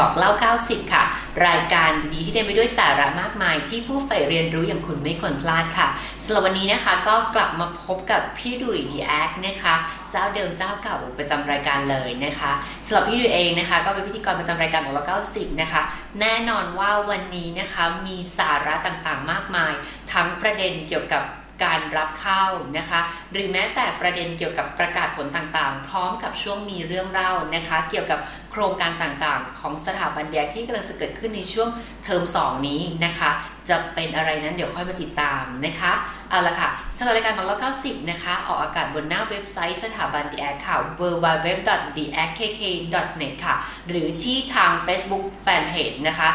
สู่รายการบอกเล่า 90 ค่ะ รายการดีๆที่เต็มไปด้วยสาระมากมาย ที่ผู้ใฝ่เรียนรู้อย่างคุณไม่ควรพลาดค่ะสำหรับวันนี้นะคะก็กลับมาพบกับพี่ดุยดีแอคนะคะเจ้าเดิมเจ้าเก่าประจำรายการเลยนะคะสำหรับพี่ดุยเองนะคะ ก็เป็นพิธีกรประจำรายการบอกเล่า 90 นะคะ แน่นอนว่าวันนี้นะคะมีสาระต่างๆมากมาย ทั้งประเด็นเกี่ยวกับ การรับเข้านะคะ หรือแม้แต่ประเด็นเกี่ยวกับประกาศผลต่างๆ พร้อมกับช่วงมีเรื่องเล่านะคะ เกี่ยวกับโครงการต่างๆ ของสถาบันเดียที่กำลังจะเกิดขึ้นในช่วงเทอม2 นี้นะคะ จะเป็นอะไรนั้นเดี๋ยวค่อยมาติดตามนะคะเอาละค่ะสำหรับรายการบางเล่า90 นะคะ ออกอากาศบนหน้าเว็บไซต์สถาบัน The Act ค่ะ www.theactkk.net ค่ะ หรือที่ทาง Facebook Fanpage นะคะ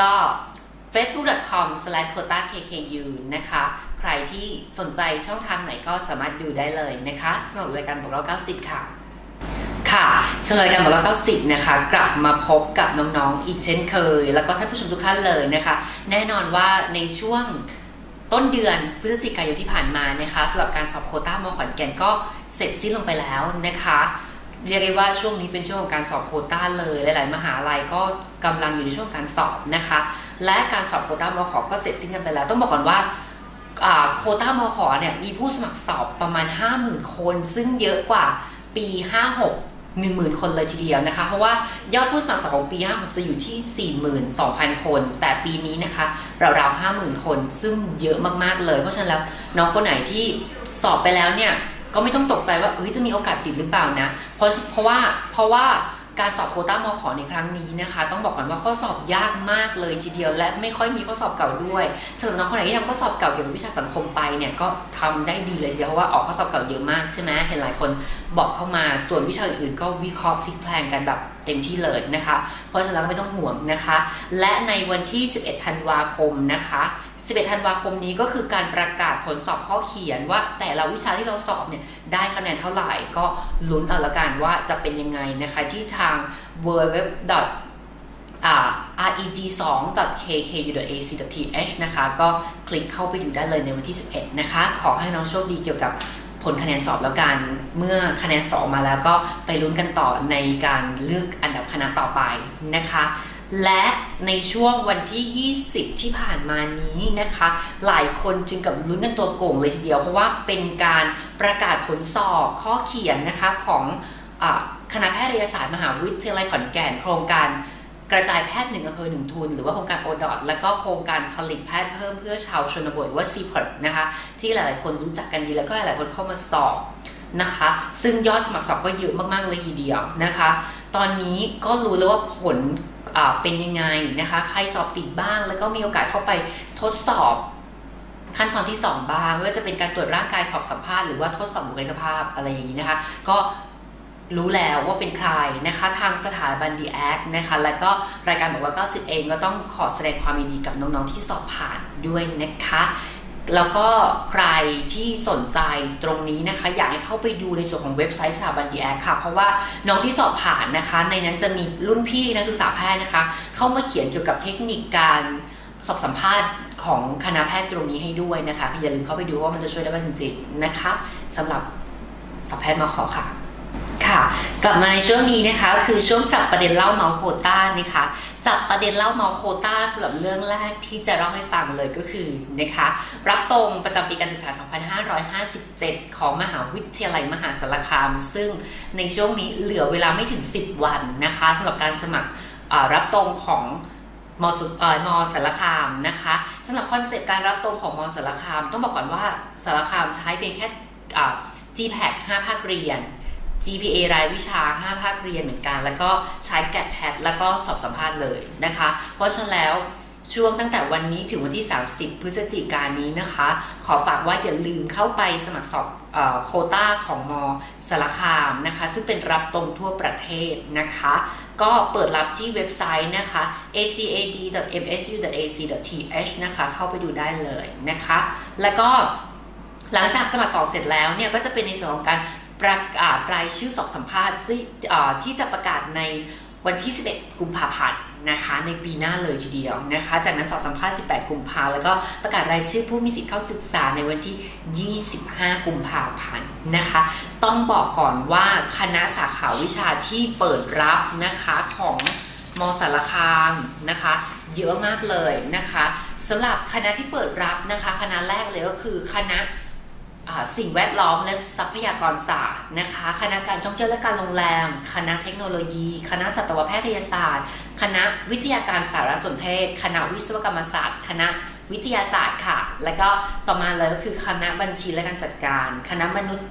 ก็ facebook.com/kotakku นะคะ ใครที่สนใจช่องทางไหนก็สามารถดูได้เลยนะคะสำหรับรายการบอกเรา 90 ค่ะ ค่ะสำหรับรายการบอกเรา 90 นะคะ กลับมาพบกับน้องๆอีกเช่นเคย แล้วก็ท่านผู้ชมทุกท่านเลยนะคะ แน่นอนว่าในช่วงต้นเดือนพฤศจิกายนที่ผ่านมานะคะสำหรับการสอบโคต้ามขอนแก่นก็เสร็จสิ้นลงไปแล้วนะคะเรียกได้ว่าช่วงนี้เป็นช่วงของการสอบโคต้าเลยหลาย ๆ มหาลัยก็กำลังอยู่ในช่วงการสอบนะคะ และการสอบโคต้ามขอก็เสร็จสิ้นกันไปแล้ว ต้องบอกก่อนว่า โคต้ามขเนี่ยมีผู้สมัครสอบประมาณ 50,000 คน ซึ่งเยอะกว่าปี 56 10,000 คนเลยทีเดียวนะคะ เพราะว่ายอดผู้สมัครสอบของปี 56 จะอยู่ที่ 42,000 คน แต่ปีนี้นะคะราวๆ 50,000 คน ซึ่งเยอะมากๆเลย เพราะฉะนั้นแล้วน้องคนไหนที่สอบไปแล้วเนี่ยก็ไม่ต้องตกใจว่าเอ้ยจะมีโอกาสติดหรือเปล่านะ เพราะเพราะว่าเพราะว่า การสอบโคต้ามอขอในครั้งนี้นะคะ ต้องบอกก่อนว่าข้อสอบยากมากเลยทีเดียว และไม่ค่อยมีข้อสอบเก่าด้วยสำหรับน้องคนไหนที่ทำข้อสอบเก่าเกี่ยวกับวิชาสังคมไปเนี่ยก็ทำได้ดีเลยทีเดียวเพราะว่าออกข้อสอบเก่าเยอะมากใช่ไหมเห็นหลายคนบอกเข้ามาส่วนวิชาอื่นก็วิเคราะห์พลิกแพลงกันแบบ เต็มที่เลยนะคะ เพราะฉะนั้นไม่ต้องห่วงนะคะ และในวันที่ 11 ธันวาคมนะคะ 11 ธันวาคมนี้ก็คือการประกาศผลสอบข้อเขียนว่าแต่ละวิชาที่เราสอบเนี่ยได้คะแนนเท่าไหร่ก็ลุ้นเอาละกันว่าจะเป็นยังไงนะคะที่ทาง w w w reg2.kku.ac.th นะคะ ก็คลิกเข้าไปดูได้เลยในวันที่ 11 นะคะ ขอให้น้องโชคดีเกี่ยวกับ ผลคะแนนสอบแล้วกัน เมื่อคะแนนสอบมาแล้วก็ไปลุ้นกันต่อในการเลือกอันดับคณะต่อไปนะคะ และในช่วงวันที่ 20 ที่ผ่านมานี้นะคะ หลายคนจึงกับลุ้นกันตัวโก่งเลยทีเดียว เพราะว่าเป็นการประกาศผลสอบข้อเขียนนะคะของอคณะแพทยศาสตร์มหาวิทยาลัยขอนแก่นโครงการ กระจายแพทย์หนึ่งอำเภอหนึ่งทุน หรือว่าโครงการโอดอทและก็โครงการผลิตแพทย์เพิ่มเพื่อชาวชนบทหรือว่า c p r นะคะ ที่หลายๆคนรู้จักกันดีแล้วก็หลายๆคนเข้ามาสอบนะคะ ซึ่งยอดสมัครสอบก็เยอะมากๆเลยทีเดียวนะคะ ตอนนี้ก็รู้แล้วว่าผลเป็นยังไงนะคะ ใครสอบติดบ้าง แล้วก็มีโอกาสเข้าไปทดสอบขั้นตอนที่ 2 บ้างไม่ว่าจะเป็นการตรวจร่างกายสอบสัมภาษณ์หรือว่าทดสอบบุคลิกภาพอะไรอย่างนี้นะคะ ก็ รู้แล้วว่าเป็นใครนะคะทางสถาบันดีแอคนะคะแล้วก็รายการบอกว่า90 เองก็ต้องขอแสดงความยินดีกับน้องๆที่สอบผ่านด้วยนะคะแล้วก็ใครที่สนใจตรงนี้นะคะ อยากให้เข้าไปดูในส่วนของเว็บไซต์สถาบันดีแอคค่ะ เพราะว่าน้องที่สอบผ่านนะคะ ในนั้นจะมีรุ่นพี่นักศึกษาแพทย์นะคะ เข้ามาเขียนเกี่ยวกับเทคนิคการสอบสัมภาษณ์ของคณะแพทย์ตรงนี้ให้ด้วยนะคะอย่าลืมเข้าไปดูว่ามันจะช่วยได้บ้างจริงๆนะคะสำหรับสอบแพทย์มาขอค่ะ ค่ะ กลับมาในช่วงนี้นะคะ คือช่วงจับประเด็นเล่าเมาโคต้านะคะจับประเด็นเล่าเมาโคต้าสำหรับเรื่องแรกที่จะเล่าให้ฟังเลยก็คือนะคะรับตรงประจำปีการศึกษา 2557 ของมหาวิทยาลัยมหาสารคาม ซึ่งในช่วงนี้เหลือเวลาไม่ถึง 10 วันนะคะสำหรับการสมัครรับตรงของมสุมสารคามนะคะสำหรับคอนเซปต์การรับตรงของมสารคาม ต้องบอกก่อนว่าสารคามใช้เพียงแค่ GPAC 5 ภาคเรียน GPA รายวิชา 5 ภาคเรียนเหมือนกัน แล้วก็ใช้แกดแพดแล้วก็สอบสัมภาษณ์เลยนะคะ เพราะฉะนั้นแล้วช่วงตั้งแต่วันนี้ถึงวันที่ 30 พฤศจิกายนนี้นะคะ ขอฝากว่าอย่าลืมเข้าไปสมัครสอบโคต้าของมสารคามนะคะ ซึ่งเป็นรับตรงทั่วประเทศนะคะ ก็เปิดรับที่เว็บไซต์นะคะ acad.msu.ac.th นะคะ เข้าไปดูได้เลยนะคะ แล้วก็หลังจากสมัครสอบเสร็จแล้วเนี่ยก็จะเป็นในส่วนของการ ประกาศรายชื่อสอบสัมภาษณ์ที่จะประกาศในวันที่ 11 กุมภาพันธ์นะคะ ในปีหน้าเลยทีเดียวนะคะ จากนั้นสอบสัมภาษณ์ 18 กุมภาแล้วก็ประกาศรายชื่อผู้มีสิทธิ์เข้าศึกษาในวันที่ 25 กุมภาพันธ์นะคะ ต้องบอกก่อนว่าคณะสาขาวิชาที่เปิดรับนะคะของมสารคามนะคะ เยอะมากเลยนะคะสำหรับคณะที่เปิดรับนะคะ คณะแรกเลยก็คือคณะ สิ่งแวดล้อมและทรัพยากรศาสตร์นะคะ คณะการท่องเที่ยวและการโรงแรม คณะเทคโนโลยี คณะสัตวแพทยศาสตร์ คณะวิทยาการสารสนเทศ คณะวิศวกรรมศาสตร์ คณะวิทยาศาสตร์ค่ะ แล้วก็ต่อมาเลยก็คือคณะบัญชีและการจัดการ คณะมนุษย์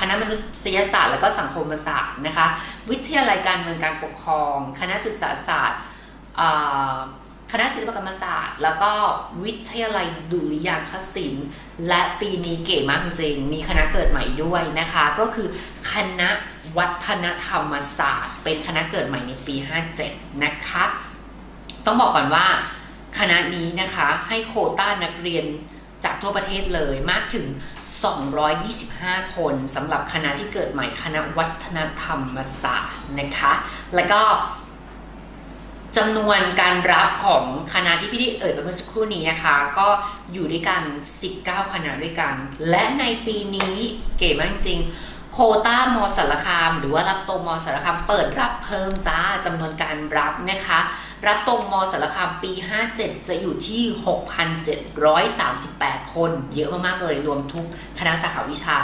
คณะมนุษยศาสตร์ และก็สังคมศาสตร์นะคะ วิทยาลัยการเมืองการปกครอง คณะศึกษาศาสตร์ คณะศิลปกรรมศาสตร์ แล้วก็วิทยาลัยดุริยางคศิลป์ และปีนี้เก๋มากจริง มีคณะเกิดใหม่ด้วยนะคะ ก็คือคณะวัฒนธรรมศาสตร์ เป็นคณะเกิดใหม่ในปี 57 นะคะ ต้องบอกก่อนว่าคณะนี้นะคะให้โคต้านักเรียนจากทั่วประเทศเลยมากถึง 225 คนสำหรับคณะที่เกิดใหม่คณะวัฒนธรรมศาสตร์นะคะ แล้วก็ จำนวนการรับของคณะที่พี่ได้เอ่ยไปเมื่อสักครู่นี้นะคะ ก็อยู่ด้วยกัน 19 คณะด้วยกัน และในปีนี้เก๋มากจริงโคต้ามอสารคาม หรือว่ารับตรงมสารคามเปิดรับเพิ่มจ้าจำนวนการรับนะคะ รับตรงมสารคามปี 57 จะอยู่ที่ 6,738 คน เยอะมากๆเลยรวมทุกคณะสาขาวิชา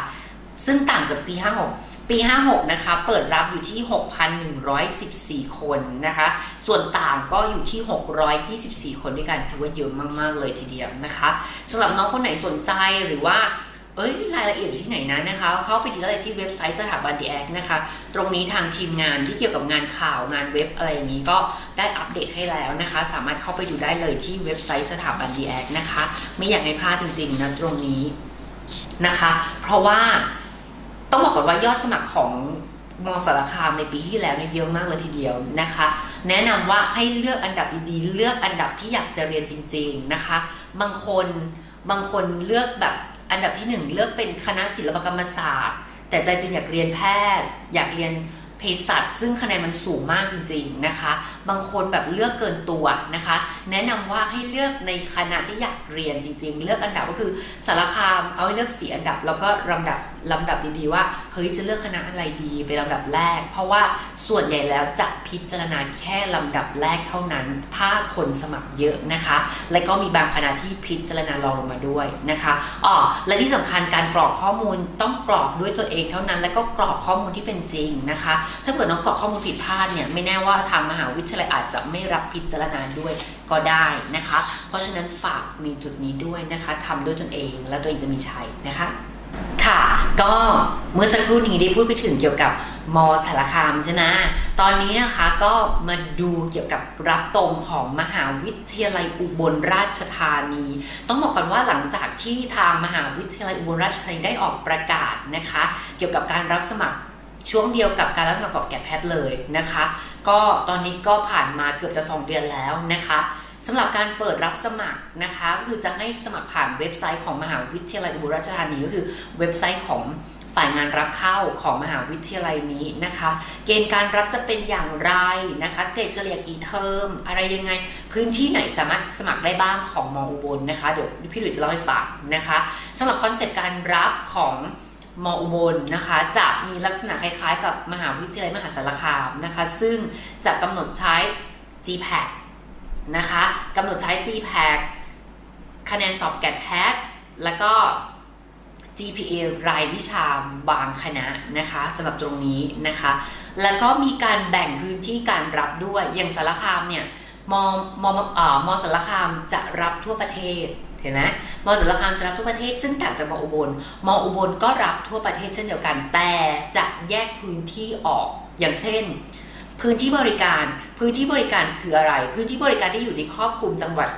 ซึ่งต่างจากปี 56 ปี 56 นะคะ เปิดรับอยู่ที่ 6,114 คนนะคะ ส่วนต่างก็อยู่ที่ 624 คนด้วยกันถือว่าเยอะมากๆเลยทีเดียวนะคะสำหรับน้องคนไหนสนใจหรือว่าเอ้ยรายละเอียดอยู่ที่ไหนนั้นนะคะ เข้าไปดูได้ที่เว็บไซต์สถาบันดีแอคนะคะ ตรงนี้ทางทีมงานที่เกี่ยวกับงานข่าวงานเว็บอะไรอย่างนี้ก็ได้อัปเดตให้แล้วนะคะ สามารถเข้าไปดูได้เลยที่เว็บไซต์สถาบันดีแอคนะคะ ไม่อยากให้พลาดจริงๆนะตรงนี้นะคะ เพราะว่า ต้องบอกก่อนว่ายอดสมัครของมอสารคามในปีที่แล้วเนี่ยเยอะมากเลยทีเดียวนะคะ แนะนำว่าให้เลือกอันดับดีๆ เลือกอันดับที่อยากจะเรียนจริง ๆนะคะ บางคนบางคนเลือกแบบอันดับที่หนึ่งเลือกเป็นคณะศิลปกรรมศาสตร์ แต่ใจจริงอยากเรียนแพทย์ อยากเรียน เภสัชซึ่งคะแนนมันสูงมากจริงๆนะคะ บางคนแบบเลือกเกินตัวนะคะ แนะนำว่าให้เลือกในคณะที่อยากเรียนจริง ๆ เลือกอันดับก็คือสารคามเขาให้เลือกสีอันดับ แล้วก็ลำดับลำดับดีๆว่าเฮ้ยจะเลือกคณะอะไรดีเป็นลำดับแรก เพราะว่าส่วนใหญ่แล้วจะพิจารณาแค่ลำดับแรกเท่านั้น ถ้าคนสมัครเยอะนะคะ และก็มีบางคณะที่พิจารณารองลงมาด้วยนะคะอ๋อและที่สำคัญการกรอกข้อมูลต้องกรอกด้วยตัวเองเท่านั้น และก็กรอกข้อมูลที่เป็นจริงนะคะถ้าเกิดน้องกรอกข้อมูลผิดพลาดเนี่ยไม่แน่ว่าทางมหาวิทยาลัยอาจจะไม่รับพิจารณาด้วยก็ได้นะคะ เพราะฉะนั้นฝากมีจุดนี้ด้วยนะคะทำด้วยตนเอง แล้วตัวเองจะมีชัยนะคะค่ะก็เมื่อสักครู่นี้ได้พูดไปถึงเกี่ยวกับมสารคามใช่ไหมตอนนี้นะคะก็มาดูเกี่ยวกับรับตรงของมหาวิทยาลัยอุบลราชธานี ต้องบอกก่อนว่าหลังจากที่ทางมหาวิทยาลัยอุบลราชธานีได้ออกประกาศนะคะ เกี่ยวกับการรับสมัคร ช่วงเดียวกับการรับสมัครสอบแกดแพทเลยนะคะ ก็ตอนนี้ก็ผ่านมาเกือบจะ 2 เดือนแล้วนะคะสำหรับการเปิดรับสมัครนะคะก็คือจะให้สมัครผ่านเว็บไซต์ของมหาวิทยาลัยอุบลราชธานีก็คือเว็บไซต์ของฝ่ายงานรับเข้าของมหาวิทยาลัยนี้นะคะ เกณฑ์การรับจะเป็นอย่างไรนะคะเกรดเฉลี่ยกี่เทอม อะไรยังไง พื้นที่ไหนสามารถสมัครได้บ้างของมออุบลนะคะ เดี๋ยวพี่หลุยจะเล่าให้ฟังนะคะสำหรับคอนเซปต์การรับของ มอุบลนะคะจะมีลักษณะคล้ายๆ กับมหาวิทยาลัยมหาสารคามนะคะ ซึ่งจะกำหนดใช้ GPAC นะคะกำหนดใช้ GPAC คะแนนสอบแกดแพทแล้วก็ GPA รายวิชาบางคณะนะคะสำหรับตรงนี้นะคะ แล้วก็มีการแบ่งพื้นที่การรับด้วยอย่างสารคามเนี่ย มมมสารคามจะรับทั่วประเทศเห็นไหมมอสารคามจะรับทั่วประเทศ ซึ่งต่างจากมออุบลมออุบลก็รับทั่วประเทศเช่นเดียวกัน แต่จะแยกพื้นที่ออกอย่างเช่น พื้นที่บริการพื้นที่บริการคืออะไร พื้นที่บริการที่อยู่ในครอบคลุมจังหวัด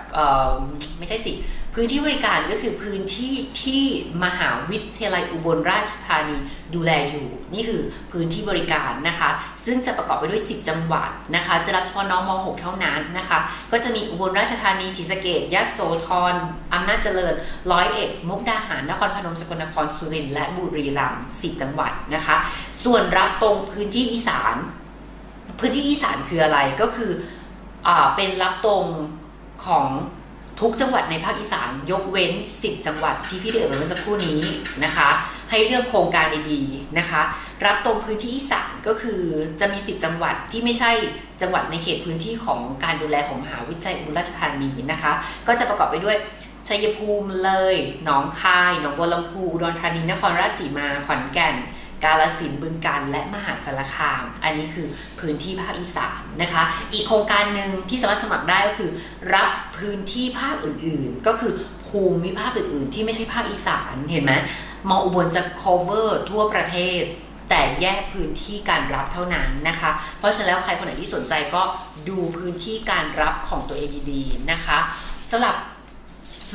ไม่ใช่สิ พื้นที่บริการก็คือพื้นที่ที่มหาวิทยาลัยอุบลราชธานีดูแลอยู่ นี่คือพื้นที่บริการนะคะ ซึ่งจะประกอบไปด้วย 10 จังหวัดนะคะ จะรับเฉพาะน้องม .6 เท่านั้นนะคะ ก็จะมีอุบลราชธานีศรีสะเกดยะโสธรอำนาจเจริญร้อยเอ็ดมุกดาหาร นครพนมสกลนครสุรินทร์และบุรีรัมย์10 จังหวัดนะคะ ส่วนรับตรงพื้นที่อีสาน พื้นที่อีสานคืออะไรก็คืออเป็นรับตรงของ ทุกจังหวัดในภาคอีสานยกเว้น 10 จังหวัดที่พี่เดือดเมื่อสักครู่นี้นะคะ ให้เลือกโครงการดีๆนะคะ รับตรงพื้นที่อีสานก็คือจะมีสิบจังหวัดที่ไม่ใช่จังหวัดในเขตพื้นที่ของการดูแลของมหาวิทยาลัยอุบลราชธานีนะคะ ก็จะประกอบไปด้วยชัยภูมิเลย หนองคาย หนองบัวลำพูอุดรธานี นครราชสีมา ขอนแก่น กาลสินบึงกาฬและมหาสารคาม อันนี้คือพื้นที่ภาคอีสานนะคะ อีกโครงการหนึ่งที่สามารถสมัครได้ก็คือ รับพื้นที่ภาคอื่นๆ ก็คือภูมิภาคอื่นๆ ที่ไม่ใช่ภาคอีสานเห็นไหมมออุบลจะ cover ทั่วประเทศ แต่แยกพื้นที่การรับเท่านั้นนะคะ เพราะฉะนั้นแล้วใครคนไหนที่สนใจก็ดูพื้นที่การรับของตัวเองดีๆนะคะสำหรับ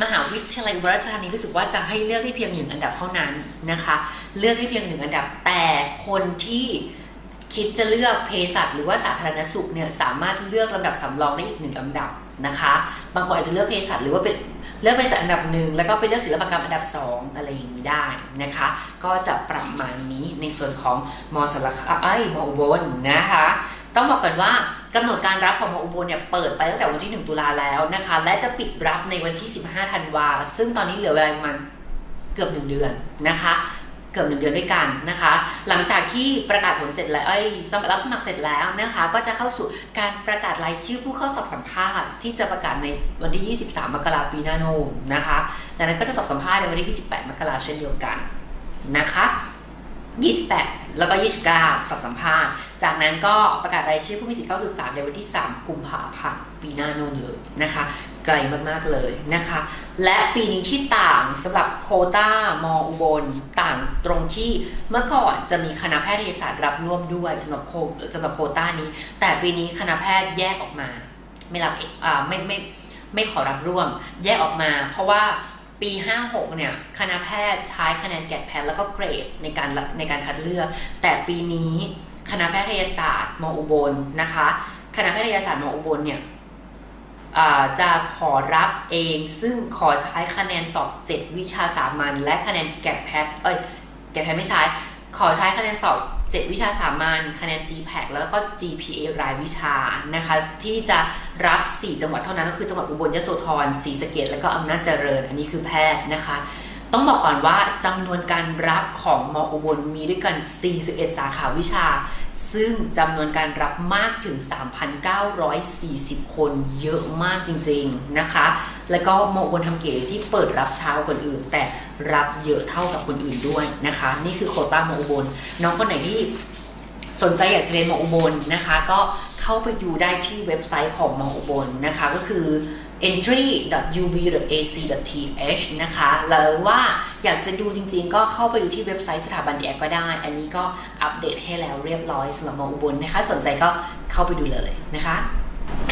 มหาวิทยาลัยอุบลราชธานีรู้สึกว่าจะให้เลือกได้เพียงหนึ่งอันดับเท่านั้นนะคะ เลือกได้เพียงหนึ่งอันดับ แต่คนที่คิดจะเลือกเภสัชหรือว่าสาธารณสุขเนี่ยสามารถเลือกลำดับสำรองได้อีกหนึ่งลำดับนะคะ บางคนอาจจะเลือกเภสัชหรือว่าเป็นเลือกเภสัชอันดับหนึ่งแล้วก็ไปเลือกศิลปกรรมอันดับสองอะไรอย่างนี้ได้นะคะ ก็จะประมาณนี้ในส่วนของมสารคามไอ้มอุบลนะคะ ต้องบอกก่อนว่ากำหนดการรับของมอุบลเนี่ยเปิดไปตั้งแต่วันที่ 1 ตุลาแล้วนะคะ และจะปิดรับในวันที่ 15 ธันวา ซึ่งตอนนี้เหลือเวลาประมาณเกือบ 1 เดือนนะคะเกือบหนึ่งเดือนด้วยกันนะคะ หลังจากที่ประกาศผลเสร็จแล้วเอ้ยรับสมัครเสร็จแล้วนะคะ ก็จะเข้าสู่การประกาศรายชื่อผู้เข้าสอบสัมภาษณ์ที่จะประกาศในวันที่ 23 มกราคมปีหน้าโน้นนะคะ จากนั้นก็จะสอบสัมภาษณ์ในวันที่ 28 มกราคมเช่นเดียวกันนะคะ 28 แล้วก็ 29 สอบสัมภาษณ์ จากนั้นก็ประกาศรายชื่อผู้มีสิทธิ์เข้าศึกษาในวันที่ 3 กุมภาพันธ์ปีหน้าโน้นเลยนะคะไกลมาก ๆ เลยนะคะ และปีนี้ที่ต่างสำหรับโคต้ามออุบลต่างตรงที่เมื่อก่อนจะมีคณะแพทยศาสตร์รับร่วมด้วยสำหรับโคสำหรับโคต้านี้ แต่ปีนี้คณะแพทย์แยกออกมา ไม่รับไม่ไม่ไม่ขอรับร่วม แยกออกมา เพราะว่า ปี 56 เนี่ย คณะแพทย์ใช้คะแนนแกดแพทแล้วก็เกรดในการในการคัดเลือก แต่ปีนี้คณะแพทยศาสตร์มอ.อุบลนะคะ คณะแพทยศาสตร์มอุบลเนี่ยจะขอรับเองซึ่งขอใช้คะแนนสอบ 7 วิชาสามัญและคะแนนแกดแพทเอ้ยแกดแพทไม่ใช้ ขอใช้คะแนนสอบ 7 วิชาสามัญคะแนน GPAC แล้วก็ GPA รายวิชานะคะ ที่จะรับ 4 จังหวัดเท่านั้นก็คือจังหวัดอุบลยโสธรศรีสะเกดและก็อำนาจเจริญ อันนี้คือแพทย์นะคะ ต้องบอกก่อนว่าจำนวนการรับของมออุบลมีด้วยกัน 41 สาขาวิชา ซึ่งจำนวนการรับมากถึง 3,940 คนเยอะมากจริงๆนะคะ แล้วก็มออุบลทำเก๋ที่เปิดรับเช้าคนอื่น แต่รับเยอะเท่ากับคนอื่นด้วยนะคะ นี่คือโคต้ามออุบลน้องคนไหนที่สนใจอยากจะเรียนมออุบลนะคะ ก็เข้าไปดูได้ที่เว็บไซต์ของมออุบลนะคะก็คือ entry.ub.ac.th นะคะหรือว่าอยากจะดูจริงๆ ก็เข้าไปดูที่เว็บไซต์สถาบันแอกก็ได้ อันนี้ก็อัปเดตให้แล้วเรียบร้อยสำหรับมออุบลนะคะ สนใจก็เข้าไปดูเลยนะคะ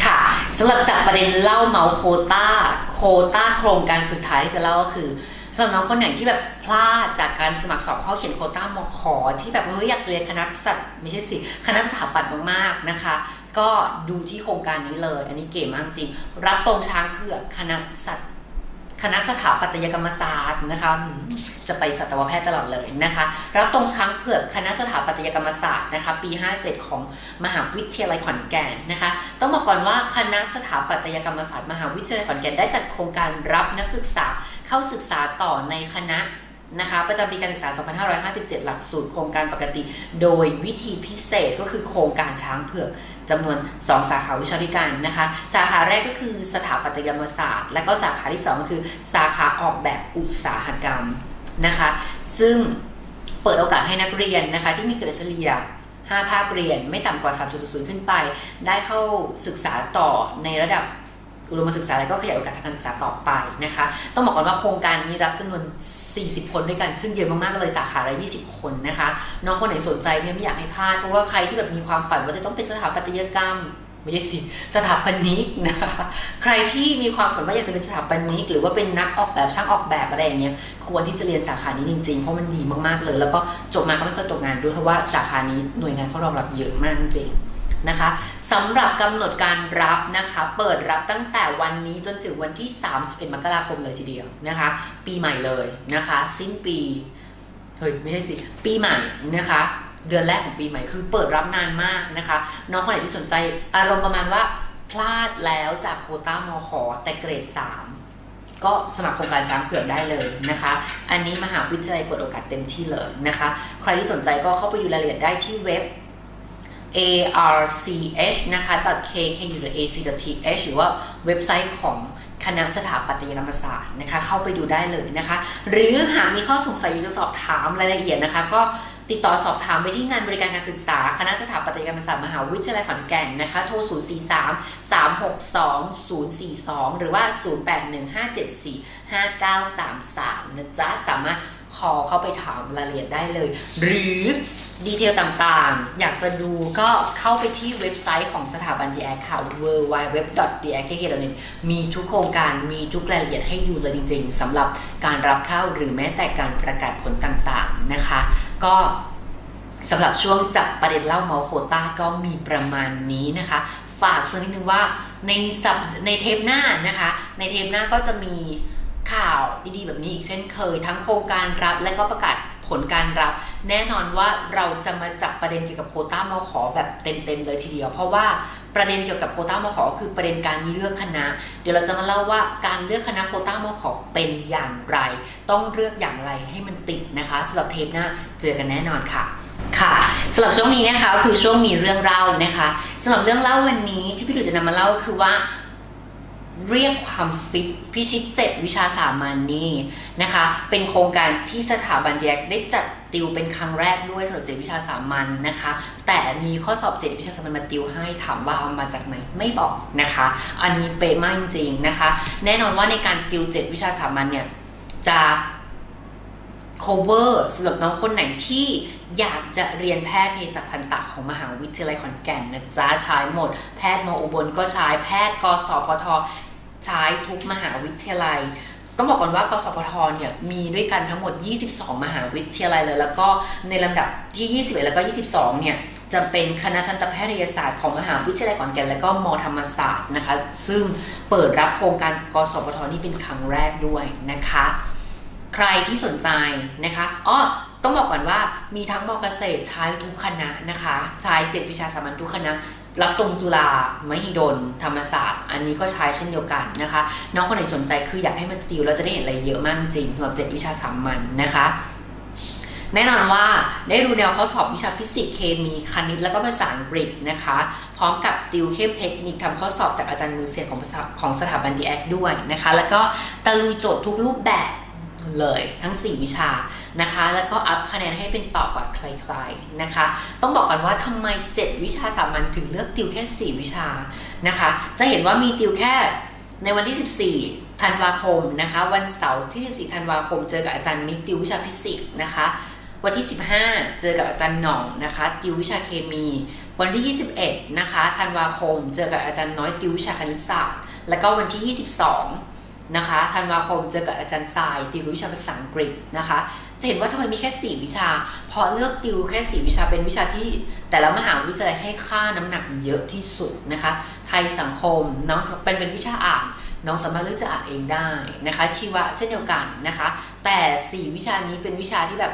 ค่ะสำหรับจากประเด็นเล่าเมาโคต้าโคต้าโครงการสุดท้ายที่จะเล่าก็คือสำหรับน้องคนไหนที่แบบพลาดจากการสมัครสอบข้อเขียนโคต้ามขอที่แบบเฮ้ยอยากเรียนคณะสัตว์ไม่ใช่สิคณะสถาปัตย์มากๆนะคะ ก็ดูที่โครงการนี้เลย อันนี้เก๋มากจริง รับตรงช้างเผือกคณะสัตว์คณะสถาปัตยกรรมศาสตร์นะคะจะไปสัตวแพทย์ตลอดเลยนะคะ รับตรงช้างเผือกคณะสถาปัตยกรรมศาสตร์นะคะ ปี 57 ของมหาวิทยาลัยขอนแก่นนะคะ ต้องบอกก่อนว่าคณะสถาปัตยกรรมศาสตร์มหาวิทยาลัยขอนแก่นได้จัดโครงการรับนักศึกษาเข้าศึกษาต่อในคณะนะคะประจำปีการศึกษา 2557 หลักสูตรโครงการปกติ โดยวิธีพิเศษก็คือโครงการช้างเผือก จำนวน 2 สาขาวิชาวิการนะคะ สาขาแรกก็คือสถาปัตยกรรมศาสตร์ และก็สาขาที่ 2 ก็คือสาขาออกแบบอุตสาหกรรมนะคะ ซึ่งเปิดโอกาสให้นักเรียนนะคะที่มีเกรดเฉลี่ย5ภาคเรียนไม่ต่ำกว่า 3.0 ขึ้นไป ได้เข้าศึกษาต่อในระดับ อุดมศึกษาแล้วก็ขยายโอกาสทางการศึกษาต่อไปนะคะ ต้องบอกก่อนว่าโครงการนี้รับจำนวน 40 คนด้วยกัน ซึ่งเยอะมากๆเลยสาขาละ 20 คนนะคะน้องคนไหนสนใจเนี่ยไม่อยากให้พลาด เพราะว่าใครที่แบบมีความฝันว่าจะต้องเป็นสถาปัตยกรรมไม่ใช่สิสถาปนิกนะคะใครที่มีความฝันว่าอยากจะเป็นสถาปนิก หรือว่าเป็นนักออกแบบช่างออกแบบอะไรอย่างเงี้ยควรที่จะเรียนสาขานี้จริงๆ เพราะมันดีมากๆเลย แล้วก็จบมาก็ไม่เคยตกงานด้วยเพราะว่าสาขานี้หน่วยงานเขารองรับเยอะมากจริง นะคะสำหรับกำหนดการรับนะคะเปิดรับตั้งแต่วันนี้จนถึงวันที่ 31 มกราคมเลยทีเดียวนะคะปีใหม่เลยนะคะสิ้นปีเฮ้ยไม่ใช่สิปีใหม่นะคะเดือนแรกของปีใหม่คือเปิดรับนานมากนะคะน้องคนไหนที่สนใจอารมณ์ประมาณว่าพลาดแล้วจากโคต้ามอขอแต่เกรด 3 ก็สมัครโครงการช้างเผือกได้เลยนะคะ อันนี้มหาวิทยาลัยเปิดโอกาสเต็มที่เลยนะคะ ใครที่สนใจก็เข้าไปดูรายละเอียดได้ที่เว็บ arch นะคะ .kku.ac.th หรือว่าเว็บไซต์ของคณะสถาปัตยกรรมศาสตร์นะคะ เข้าไปดูได้เลยนะคะ หรือหากมีข้อสงสัยอยากจะสอบถามรายละเอียดนะคะ ก็ติดต่อสอบถามไปที่งานบริการการศึกษา คณะสถาปัตยกรรมศาสตร์มหาวิทยาลัยขอนแก่นนะคะ โทร 043 362 042 หรือว่า 081574 5933นะจ๊ะ สามารถคอเข้าไปถามรายละเอียดได้เลย หรือ ดีเทลต่างๆ อยากจะดูก็เข้าไปที่เว็บไซต์ของสถาบัน d ีแอค่ะ w w w d a k k n มีทุกโครงการมีทุกรายละเอียดให้ดูเลยจริงๆสำหรับการรับเข้าหรือแม้แต่การประกาศผลต่างๆนะคะ ก็สำหรับช่วงจับประเด็นเล่าเมาโคต้าก็มีประมาณนี้นะคะ ฝากสักนิดนึงว่าในสัปในเทปหน้านะคะ ในเทปหน้าก็จะมีข่าวดีๆแบบนี้อีกเช่นเคย ทั้งโครงการรับและก็ประกาศ ผลการรับ แน่นอนว่าเราจะมาจับประเด็นเกี่ยวกับโคต้ามขอแบบเต็มๆเลยทีเดียว เพราะว่าประเด็นเกี่ยวกับโคต้ามขอคือประเด็นการเลือกคณะ เดี๋ยวเราจะมาเล่าว่าการเลือกคณะโคต้ามขอเป็นอย่างไร ต้องเลือกอย่างไรให้มันติดนะคะสำหรับเทปหน้าเจอกันแน่นอนค่ะค่ะสำหรับช่วงนี้นะคะคือช่วงมีเรื่องเล่านะคะสำหรับเรื่องเล่าวันนี้ที่พี่ดูจะนำมาเล่าก็คือว่า เรียกความฟิตพิชิต 7 วิชาสามัญนนี่นะคะ เป็นโครงการที่สถาบันเดียกได้จัดติวเป็นครั้งแรกด้วยสำหรับ 7 วิชาสามัญนนะคะ แต่มีข้อสอบ 7 วิชาสามัญมาติวให้ถามว่าเอามาจากไหนไม่บอกนะคะ อันนี้เป๊ะมากจริงๆนะคะ แน่นอนว่าในการติว 7 วิชาสามัญเนี่ยจะ cover สำหรับน้องคนไหนที่ อยากจะเรียนแพทย์เภสัชทันตะของมหาวิทยาลัยขอนแก่นนะจ๊ะใช้หมด แพทย์มอุบลก็ใช้แพทย์กสพทใช้ทุกมหาวิทยาลัยต้องบอกก่อนว่ากสพทเนี่ยมีด้วยกันทั้งหมด 22 มหาวิทยาลัยเลย แล้วก็ในลำดับที่ 21 แล้วก็ 22 เนี่ยจะเป็นคณะทันตแพทยศาสตร์ของมหาวิทยาลัยขอนแก่นและก็มธรรมศาสตร์นะคะ ซึ่งเปิดรับโครงการกสพทนี่เป็นครั้งแรกด้วยนะคะ ใครที่สนใจนะคะอ๋อ ต้องบอกก่อนว่ามีทั้งมอเกษตรใช้ทุกคณะนะคะใช้เจ็ดวิชาสามัญทุกคณะรับตรงจุฬามหิดล ธรรมศาสตร์ อันนี้ก็ใช้เช่นเดียวกันนะคะน้องคนไหนสนใจคืออยากให้มันติวเราจะได้เห็นอะไรเยอะมากจริงสำหรับ 7 วิชาสามัญนนะคะ แน่นอนว่าได้ดูแนวข้อสอบวิชาฟิสิกส์เคมีคณิต แล้วก็ภาษาอังกฤษนะคะ พร้อมกับติวเข้มเทคนิคทำข้อสอบจากอาจารย์มือเสียของของสถาบันดีแอคด้วยนะคะ แล้วก็ตะลุยโจทย์ทุกรูปแบบเลยทั้ง 4 วิชา นะคะ แล้วก็อัพคะแนนให้เป็นต่อกว่าใครๆนะคะ ต้องบอกกันว่าทำไม 7 วิชาสามัญถึงเลือกติวแค่ 4 วิชานะคะ จะเห็นว่ามีติวแค่ในวันที่ 14 ธันวาคมนะคะ วันเสาร์ที่ 14 ธันวาคม เจอกับอาจารย์มิกติววิชาฟิสิกส์นะคะ วันที่ 15 เจอกับอาจารย์หน่องนะคะ ติววิชาเคมี วันที่ 21 นะคะ ธันวาคม เจอกับอาจารย์น้อยติววิชาคณิตศาสตร์ แล้วก็วันที่ 22นะคะธันวาคมเจอกับอาจารย์ทรายติววิชาภาษาอังกฤษนะคะ จะเห็นว่าทำไมมีแค่4วิชา เพอเลือกติวแค่4วิชาเป็นวิชาที่แต่ละมหาวิทยาลัยให้ค่าน้ำหนักเยอะที่สุดนะคะ ไทยสังคมน้องเป็นเป็นวิชาอ่าน น้องสามารถเลือกจะอ่านเองได้นะคะ ชีวะเช่นเดียวกันนะคะ แต่4วิชานี้เป็นวิชาที่แบบ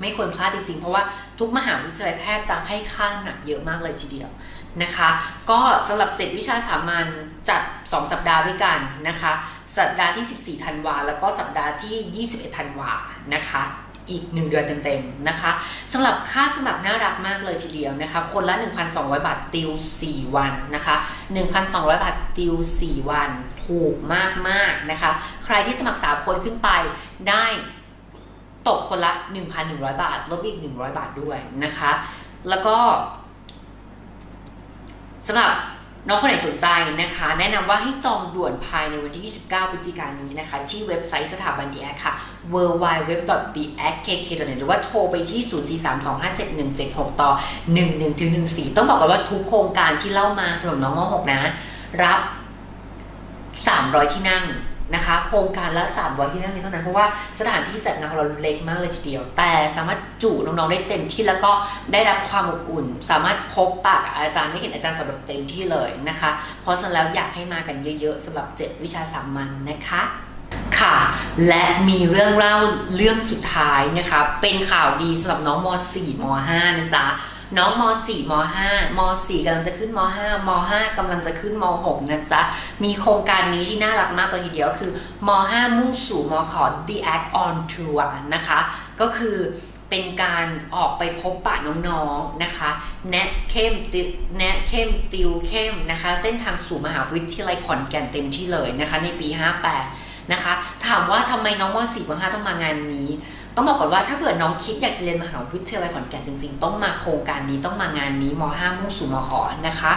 ไม่ควรพลาดจริงๆ เพราะว่าทุกมหาวิทยาลัยแทบจะให้ค่าหนักเยอะมากเลยทีเดียวนะคะ ก็สำหรับ 7 วิชาสามัญจัด 2 สัปดาห์ด้วยกันนะคะ สัปดาห์ที่ 14 ธันวา แล้วก็สัปดาห์ที่ 21 ธันวานะคะ อีก 1 เดือนเต็มๆนะคะสำหรับค่าสมัครน่ารักมากเลยทีเดียวนะคะ คนละ 1,200 บาทติว 4 วันนะคะ 1,200 บาทติว 4 วัน ถูกมากๆนะคะ ใครที่สมัคร 3 คนขึ้นไปได้ตกคนละ 1,100 บาท ลบอีก 100 บาทด้วยนะคะ แล้วก็สำหรับ น้องคนไหนสนใจนะคะ แนะนำว่าให้จองด่วนภายในวันที่ 29พฤศจิกายนนี้นะคะ ที่เว็บไซต์สถาบันดีแอคค่ะ w w w d a c k k n e t หรือว่าโทรไปที่ 043257176 ต่อ 1114 ต้องบอกกันว่าทุกโครงการที่เล่ามาสำหรับน้องม .6 นะ รับ 300 ที่นั่ง นะคะ โครงการละ 300 ที่นั่งนี้เท่านั้น เพราะว่าสถานที่จัดงานของเราเล็กมากเลยทีเดียว แต่สามารถจุน้องๆได้เต็มที่แล้วก็ได้รับความอบอุ่น สามารถพบปากอาจารย์ได้เห็นอาจารย์สำหรับเต็มที่เลยนะคะ เพราะฉะนั้นแล้วอยากให้มากันเยอะๆสำหรับ 7 วิชาสามัญนนะคะค่ะ และมีเรื่องเล่าเรื่องสุดท้ายนะคะ เป็นข่าวดีสำหรับน้องม .4 ม .5 นะจ๊ะ น้องม .4 ม .5 ม .4 กำลังจะขึ้นม .5 ม .5 กำลังจะขึ้นม .6 นะจ๊ะ มีโครงการนี้ที่น่ารักมากเลยทีเดียวคือม .5 มุ่งสู่มขอ The Act on Tour นะคะ ก็คือเป็นการออกไปพบปะน้องๆนะคะ แนะเข้มติแนะเข้มติวเข้มนะคะ เส้นทางสู่มหาวิทยาลัยขอนแก่นเต็มที่เลยนะคะ ในปี 58 นะคะ ถามว่าทำไมน้องม .4 ม .5 ต้องมางานนี้ ต้องบอกก่อนว่าถ้าเผื่อน้องคิดอยากจะเรียนมหาวิทยาลัยขอนแก่นจริง ๆ ต้องมาโครงการนี้ต้องมางานนี้ม .5 มุ่งสู่มขนะคะ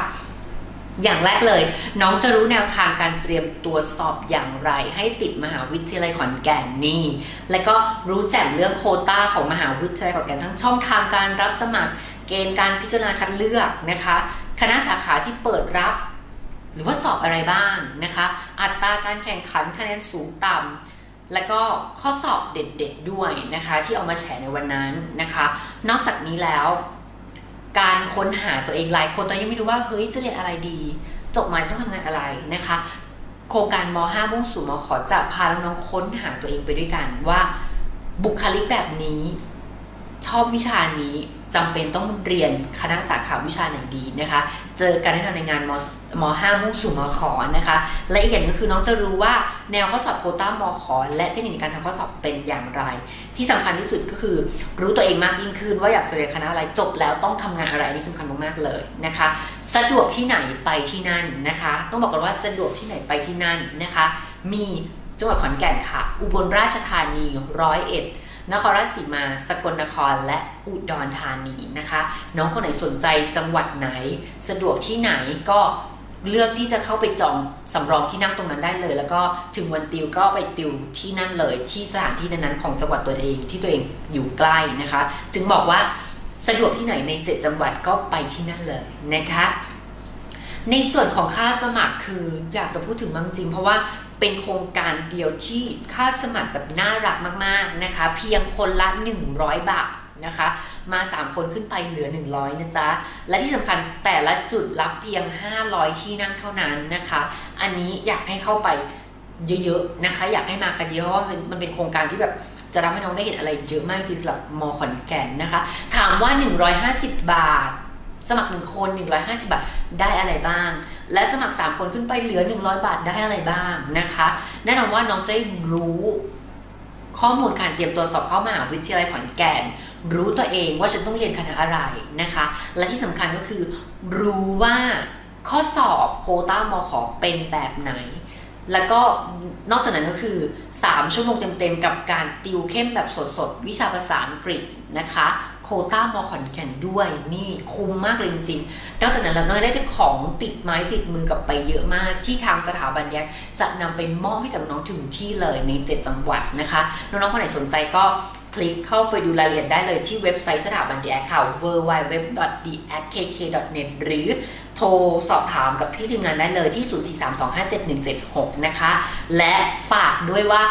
อย่างแรกเลย น้องจะรู้แนวทางการเตรียมตัวสอบอย่างไร ให้ติดมหาวิทยาลัยขอนแก่นนี่ และก็รู้แจ่มเรื่องโคต้าของมหาวิทยาลัยขอนแก่นทั้งช่องทางการรับสมัคร เกณฑ์การพิจารณาคัดเลือกนะคะ คณะสาขาที่เปิดรับ หรือว่าสอบอะไรบ้างนะคะ อัตราการแข่งขันคะแนนสูงต่ำ และก็ข้อสอบเด็ดๆด้วยนะคะ ที่เอามาแชร์ในวันนั้นนะคะ นอกจากนี้แล้ว การค้นหาตัวเองหลายคนตอนนี้ไม่รู้ว่าเฮ้ยจะเรียนอะไรดี จบมาต้องทำงานอะไรนะคะ โครงการม .5 มุ่งสู่มขอจะพาน้องๆค้นหาตัวเองไปด้วยกันว่า บุคลิกแบบนี้ ชอบวิชานี้ จำเป็นต้องเรียนคณะสาขาวิชาไหนดีนะคะ เจอกันแน่นอนในงานมม5มุ่งสู่มขอนะคะ และอีกอย่างนึงคือน้องจะรู้ว่าแนวข้อสอบโคต้ามขอและเทคนิคในการทำข้อสอบเป็นอย่างไร ที่สำคัญที่สุดก็คือ รู้ตัวเองมากยิ่งขึ้นว่าอยากเรียนคณะอะไรจบแล้วต้องทำงานอะไรนี่สำคัญมากๆเลยนะคะ สะดวกที่ไหนไปที่นั่นนะคะ ต้องบอกกันว่าสะดวกที่ไหนไปที่นั่นนะคะ มีจังหวัดขอนแก่นค่ะ อุบลราชธานีร้อยเอ็ด นครราชสีมา สกลนครและอุดรธานีนะคะ น้องคนไหนสนใจจังหวัดไหน สะดวกที่ไหนก็เลือกที่จะเข้าไปจองสำรองที่นั่งตรงนั้นได้เลย แล้วก็ถึงวันติวก็ไปติวที่นั่นเลย ที่สถานที่นั้นๆของจังหวัดตัวเองที่ตัวเองอยู่ใกล้นะคะ จึงบอกว่าสะดวกที่ไหนใน 7 จังหวัดก็ไปที่นั่นเลยนะคะ ในส่วนของค่าสมัครคืออยากจะพูดถึงบางจริง เพราะว่าเป็นโครงการเดียวที่ค่าสมัครแบบน่ารักมากๆนะคะ เพียงคนละ 100 บาทนะคะ มา 3 คนขึ้นไปเหลือ 100นะจ๊ะ และที่สำคัญแต่ละจุดรับเพียง 500 ที่นั่งเท่านั้นนะคะ อันนี้อยากให้เข้าไปเยอะๆนะคะ อยากให้มากันเยอะเพราะว่ามันเป็นโครงการที่แบบจะทำให้น้องได้เห็นอะไรเยอะมากจริงสำหรับมอขอนแก่นนะคะ ถามว่า 150 บาท สมัคร 1 คน 150 บาทได้อะไรบ้าง และสมัคร 3 คนขึ้นไปเหลือ 100 บาทได้อะไรบ้างนะคะ แน่นอนว่าน้องจะรู้ข้อมูลการเตรียมตัวสอบเข้ามหาวิทยาลัยขอนแก่น รู้ตัวเองว่าฉันต้องเรียนคณะอะไรนะคะ และที่สำคัญก็คือ รู้ว่าข้อสอบโคต้ามขอเป็นแบบไหน แล้วก็นอกจากนั้นก็คือ 3 ชั่วโมงเต็มๆ กับการติวเข้มแบบสดๆ วิชาภาษาอังกฤษนะคะ โคต้ามอขอนแก่นด้วยนี่คุ้มมากเลยจริงๆ นอกจากนั้นเราได้ได้ของติดไม้ติดมือกลับไปเยอะมากที่ทางสถาบันแยกจะนำไปมอบให้กับน้องถึงที่เลยใน 7 จังหวัดนะคะ น้องๆคนไหนสนใจก็ คลิกเข้าไปดูรายละเอียดได้เลยที่เว็บไซต์สถาบันดีแอคค่ะ www.dakk.net หรือโทรสอบถามกับพี่ทีมงานได้เลยที่ 043257176 นะคะ และฝากด้วยว่า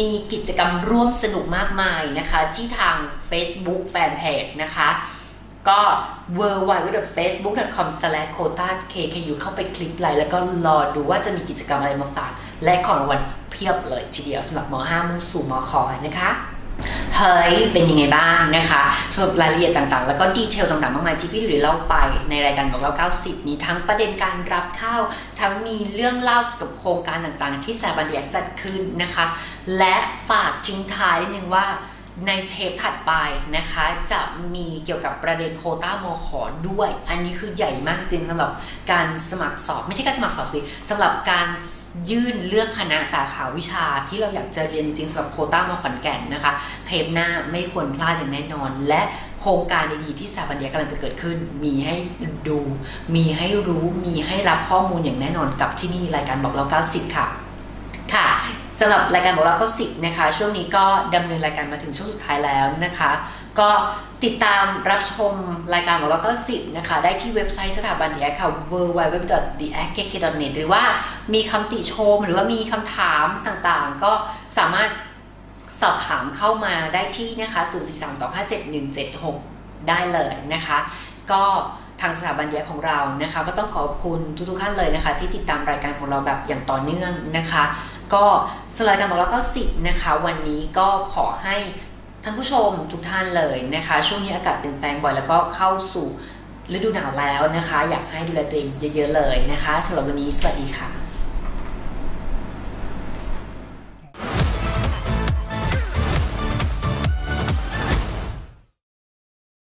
มีกิจกรรมร่วมสนุกมากมายนะคะ ที่ทาง Facebook Fanpage นะคะก็ w w w f a c e b o o k c o m q u o t a k k u เข้าไปคลิกไลค์แล้วก็รอดูว่าจะมีกิจกรรมอะไรมาฝาก และของรางวัลเพียบเลยทีเดียวสำหรับม .5 มุ่งสู่มคนะคะ เฮ้ยเป็นยังไงบ้างนะคะสำหรับรายละเอียดต่างๆ แล้วก็ดีเทลต่างๆ มากมายที่พี่ดุยเล่าไปในรายการบอกเล่า90 นี้ทั้งประเด็นการรับเข้าทั้งมีเรื่องเล่าเกี่ยวกับโครงการต่างๆ ที่สถาบันเดียจัดขึ้นนะคะ และฝากทิ้งท้ายนิดนึงว่าในเทปถัดไปนะคะ จะมีเกี่ยวกับประเด็นโคต้ามอขอด้วย อันนี้คือใหญ่มากจริงสำหรับการสมัครสอบ ไม่ใช่การสมัครสอบสิสำหรับการ ยื่นเลือกคณะสาขาวิชาที่เราอยากจะเรียนจริงสำหรับโคต้ามาขอนแก่นนะคะ เทปหน้าไม่ควรพลาดอย่างแน่นอน และโครงการดีๆที่สถาบันเดียกำลังจะเกิดขึ้น มีให้ดู มีให้รู้มีให้รับข้อมูลอย่างแน่นอนกับที่นี่รายการบอกเรา 90 ค่ะ ค่ะสำหรับรายการบอกเรา 90 นะคะ ช่วงนี้ก็ดำเนินรายการมาถึงช่วงสุดท้ายแล้วนะคะ ก็ติดตามรับชมรายการของเราก็สิบนะคะ ได้ที่เว็บไซต์สถาบันดีแอคค่ะ www.theackk.net หรือว่ามีคำติชมหรือว่ามีคำถามต่างๆ ก็สามารถสอบถามเข้ามาได้ที่นะคะ043257176 ได้เลยนะคะ ก็ทางสถาบันเดียของเรานะคะ ก็ต้องขอบคุณทุกๆท่านเลยนะคะ ที่ติดตามรายการของเราแบบอย่างต่อเนื่องนะคะ ก็สไลด์การบอกเราก็สิบนะคะ วันนี้ก็ขอให้ ท่านผู้ชมทุกท่านเลยนะคะ ช่วงนี้อากาศเปลี่ยนแปลงบ่อยแล้วก็เข้าสู่ฤดูหนาวแล้วนะคะ อยากให้ดูแลตัวเองเยอะๆเลยนะคะสำหรับวันนี้สวัสดีค่ะ